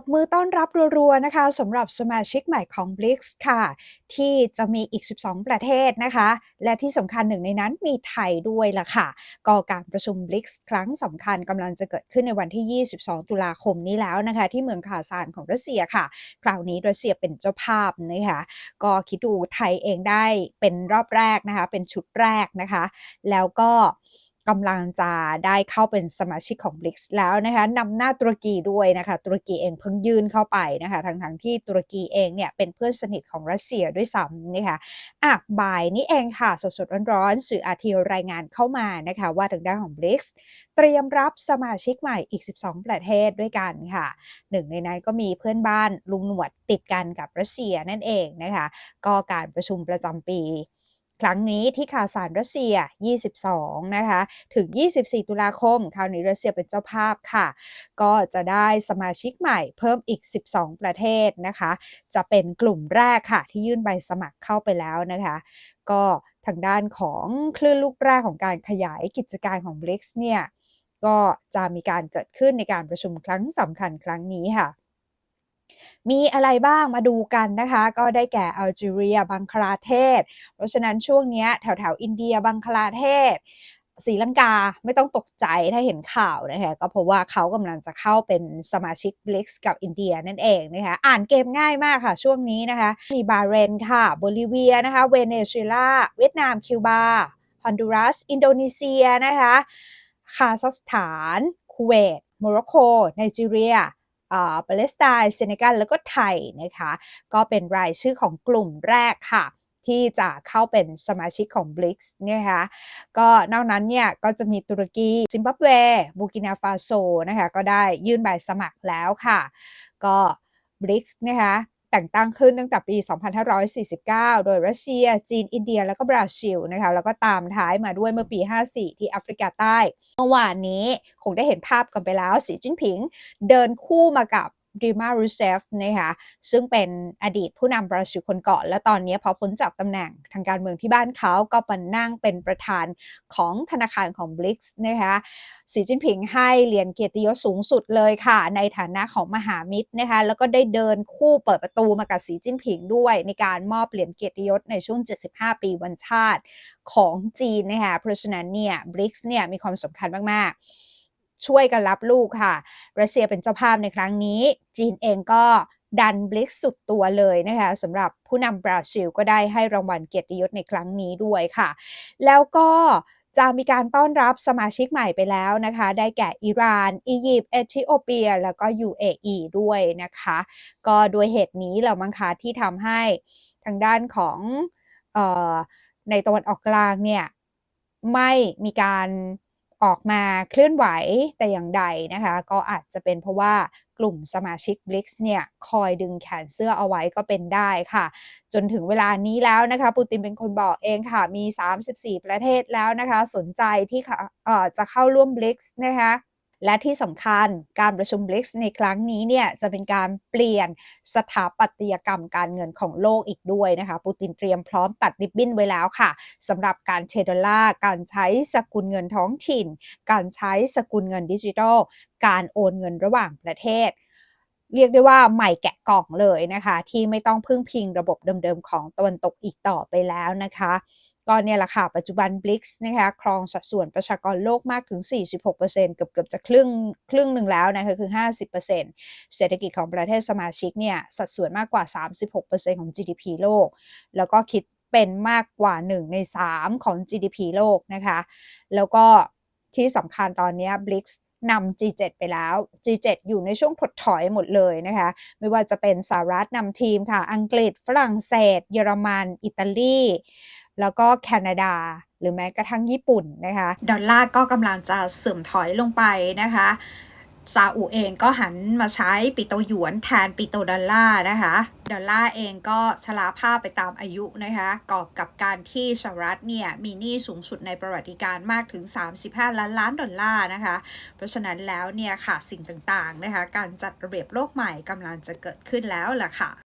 บมือต้อนรับรัวๆนะคะสำหรับสมาชิกใหม่ของ BRICS ค่ะ ที่จะมีอีก 12 ประเทศนะคะ และที่สำคัญหนึ่งในนั้นมีไทยด้วยล่ะค่ะ ก็การประชุม BRICS ครั้งสำคัญกำลังจะเกิดขึ้นในวันที่ 22 ตุลาคมนี้แล้วนะคะ ที่เมืองคาซานของรัสเซียค่ะ คราวนี้รัสเซียเป็นเจ้าภาพนะคะก็คิดดูไทยเองได้เป็นรอบแรกนะคะ เป็นชุดแรกนะคะ แล้วก็ กำลังจะได้เข้าเป็นสมาชิกของ BRICS แล้วนะคะนำหน้าตุรกีด้วยนะคะตุรกีเองเพิ่งยื่นเข้าไปนะคะทั้งทั้งที่ตุรกีเองเนี่ยเป็นเพื่อนสนิทของรัสเซียด้วยซ้ำนะคะอะบ่ายนี้เองค่ะสดๆร้อนๆสื่ออาทีรายงานเข้ามานะคะว่าทางด้านของ BRICS เตรียมรับสมาชิกใหม่อีก 12 ประเทศด้วยกันค่ะหนึ่งในนั้นก็มีเพื่อนบ้านลุงหนวดติดกันกับรัสเซียนั่นเองนะคะก็การประชุมประจำปี ครั้งนี้ที่คาซานรัสเซีย 22 นะคะ ถึง 24 ตุลาคม คราวนี้รัสเซียเป็นเจ้าภาพค่ะ ก็จะได้สมาชิกใหม่เพิ่มอีก 12 ประเทศนะคะ จะเป็นกลุ่มแรกค่ะ ที่ยื่นใบสมัครเข้าไปแล้วนะคะ ก็ทางด้านของคลื่นลูกแรกของการขยายกิจการของ BRICS เนี่ย ก็จะมีการเกิดขึ้นในการประชุมครั้งสำคัญครั้งนี้ค่ะ มีอะไรบ้างมาดูกันนะคะ ก็ได้แก่อัลจีเรีย บังคลาเทศ เพราะฉะนั้นช่วงนี้แถวแถวอินเดีย บังคลาเทศศรีลังกาไม่ต้องตกใจถ้าเห็นข่าวนะคะก็เพราะว่าเขากำลังจะเข้าเป็นสมาชิกบลิกกับอินเดียนั่นเองนะคะอ่านเกมง่ายมากค่ะช่วงนี้นะคะ มีบาเรนค่ะโบลิเวียนะคะ เวเนซุเอลาเวียดนาม คิวบาฮอนดูรัส อินโดนีเซียนะคะคาซัคสถานคูเวตโมร็อกโกไนจีเรีย ปาเลสไตน์เซเนกัลแล้วก็ไทยนะคะ ก็เป็นรายชื่อของกลุ่มแรกค่ะที่จะเข้าเป็นสมาชิกของ BRICS นะคะก็นอกนั้นเนี่ยก็จะมีตุรกีซิมบับเว บูกินาฟาโซนะคะก็ได้ยื่นใบสมัครแล้วค่ะ ก็ BRICS นะคะ แต่งตั้งขึ้นตั้งแต่ปี 2549 โดยรัสเซีย จีน อินเดีย แล้วก็บราซิลนะคะ แล้วก็ตามท้ายมาด้วยเมื่อปี 54 ที่แอฟริกาใต้ เมื่อวานนี้คงได้เห็นภาพกันไปแล้ว สีจิ้นผิง เดินคู่มากับ ดิมารูเซฟนะคะซึ่งเป็นอดีตผู้นำบราซิลคนก่อน และตอนนี้พอพ้นจากตำแหน่งทางการเมืองที่บ้านเขาก็มานั่งเป็นประธานของธนาคารของบลิกส์นะคะสีจิ้นผิงให้เหรียญเกียรติยศสูงสุดเลยค่ะ ในฐานะของมหามิตรนะคะแล้วก็ได้เดินคู่เปิดประตูมากับสีจิ้นผิงด้วย ในการมอบเหรียญเกียรติยศในช่วง 75 ปีวันชาติของจีนนะคะเพราะฉะนั้นเนี่ยบลิกส์เนี่ยมีความสำคัญมากๆ ช่วยกันรับลูกค่ะ รัสเซียเป็นเจ้าภาพในครั้งนี้ จีนเองก็ดันบลิกสุดตัวเลยนะคะสำหรับผู้นำบราซิลก็ได้ให้รางวัลเกียรติยศในครั้งนี้ด้วยค่ะ แล้วก็จะมีการต้อนรับสมาชิกใหม่ไปแล้วนะคะ ได้แก่อิหร่าน อียิปต์ เอธิโอเปีย แล้วก็ UAE ด้วยนะคะ ก็ด้วยเหตุนี้เรามังคาที่ทำให้ทางด้านของออในตะวันออกกลางเนี่ย ไม่มีการ ออกมาเคลื่อนไหวแต่อย่างใดนะคะ ก็อาจจะเป็นเพราะว่ากลุ่มสมาชิก BRICS เนี่ยคอยดึงแขนเสื้อเอาไว้ก็เป็นได้ค่ะ จนถึงเวลานี้แล้วนะคะปูตินเป็นคนบอกเองค่ะ มี 34 ประเทศแล้วนะคะ สนใจที่จะเข้าร่วม BRICS นะคะ และที่สำคัญการประชุมบลิกในครั้งนี้เนี่ยจะเป็นการเปลี่ยนสถาปัตยกรรมการเงินของโลกอีกด้วยนะคะปูตินเตรียมพร้อมตัดริบบิ้นไว้แล้วค่ะสำหรับการเทรดดอลลาร์การใช้สกุลเงินท้องถิ่น การใช้สกุลเงินดิจิทัลการโอนเงินระหว่างประเทศ เรียกได้ว่าใหม่แกะกล่องเลยนะคะ ที่ไม่ต้องพึ่งพิงระบบเดิมๆของตะวันตกอีกต่อไปแล้วนะคะก็เนี่ยแหละค่ะ ปัจจุบัน BRICS นะคะครองสัดส่วนประชากรโลกมากถึง 46%เกือบเกือบจะครึ่งครึ่งหนึ่งแล้วนะคะคือ 50%เศรษฐกิจของประเทศสมาชิกเนี่ย สัดส่วนมากกว่า 36%ของ GDP โลก แล้วก็คิดเป็นมากกว่า 1 ใน 3 ของ GDP โลกนะคะ แล้วก็ที่สำคัญตอนนี้ BRICS นำ G7 ไปแล้ว G7 อยู่ในช่วงถดถอยหมดเลยนะคะ ไม่ว่าจะเป็นสหรัฐนำทีมค่ะ อังกฤษ ฝรั่งเศส เยอรมัน อิตาลี แล้วก็แคนาดาหรือแม้กระทั่งญี่ปุ่นนะคะ ดอลลาร์ก็กำลังจะเสื่อมถอยลงไปนะคะ ซาอุเองก็หันมาใช้ปิโตหยวนแทนปิโตดอลลาร์นะคะ ดอลลาร์เองก็ชลาภาพไปตามอายุนะคะกอบกับการที่สหรัฐเนี่ยมีหนี้สูงสุดในประวัติการมากถึง 35 ล้านล้านดอลลาร์นะคะ เพราะฉะนั้นแล้วเนี่ยค่ะสิ่งต่างๆนะคะการจัดระเบียบโลกใหม่กำลังจะเกิดขึ้นแล้วล่ะค่ะ